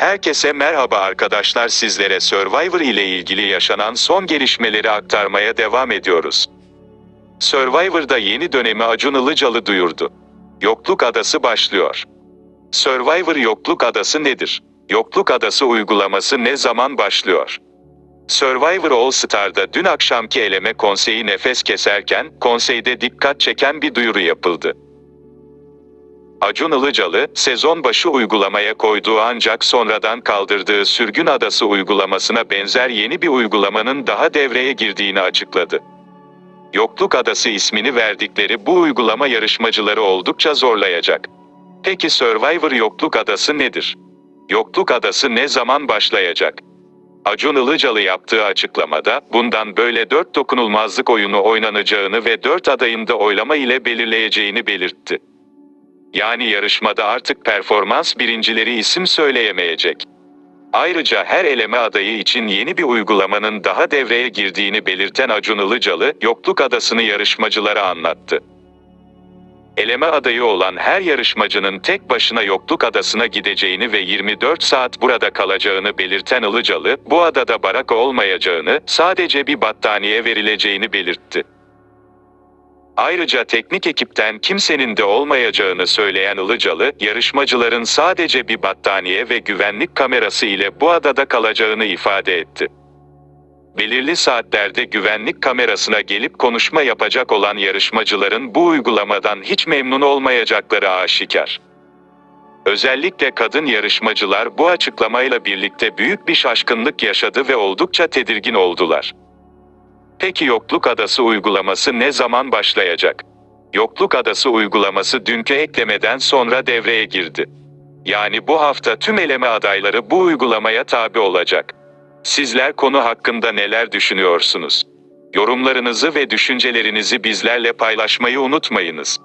Herkese merhaba arkadaşlar sizlere Survivor ile ilgili yaşanan son gelişmeleri aktarmaya devam ediyoruz. Survivor'da yeni dönemi Acun Ilıcalı duyurdu. Yokluk Adası başlıyor. Survivor Yokluk Adası nedir? Yokluk Adası uygulaması ne zaman başlıyor? Survivor All Star'da dün akşamki eleme konseyi nefes keserken, konseyde dikkat çeken bir duyuru yapıldı. Acun Ilıcalı, sezon başı uygulamaya koyduğu ancak sonradan kaldırdığı Sürgün Adası uygulamasına benzer yeni bir uygulamanın daha devreye girdiğini açıkladı. Yokluk Adası ismini verdikleri bu uygulama yarışmacıları oldukça zorlayacak. Peki Survivor Yokluk Adası nedir? Yokluk Adası ne zaman başlayacak? Acun Ilıcalı yaptığı açıklamada, bundan böyle dört dokunulmazlık oyunu oynanacağını ve dört adayın da oylama ile belirleyeceğini belirtti. Yani yarışmada artık performans birincileri isim söyleyemeyecek. Ayrıca her eleme adayı için yeni bir uygulamanın daha devreye girdiğini belirten Acun Ilıcalı, Yokluk Adası'nı yarışmacılara anlattı. Eleme adayı olan her yarışmacının tek başına Yokluk Adası'na gideceğini ve 24 saat burada kalacağını belirten Ilıcalı, bu adada barak olmayacağını, sadece bir battaniye verileceğini belirtti. Ayrıca teknik ekipten kimsenin de olmayacağını söyleyen Ilıcalı, yarışmacıların sadece bir battaniye ve güvenlik kamerası ile bu adada kalacağını ifade etti. Belirli saatlerde güvenlik kamerasına gelip konuşma yapacak olan yarışmacıların bu uygulamadan hiç memnun olmayacakları aşikar. Özellikle kadın yarışmacılar bu açıklamayla birlikte büyük bir şaşkınlık yaşadı ve oldukça tedirgin oldular. Peki Yokluk Adası uygulaması ne zaman başlayacak? Yokluk Adası uygulaması dünkü eklemeden sonra devreye girdi. Yani bu hafta tüm eleme adayları bu uygulamaya tabi olacak. Sizler konu hakkında neler düşünüyorsunuz? Yorumlarınızı ve düşüncelerinizi bizlerle paylaşmayı unutmayınız.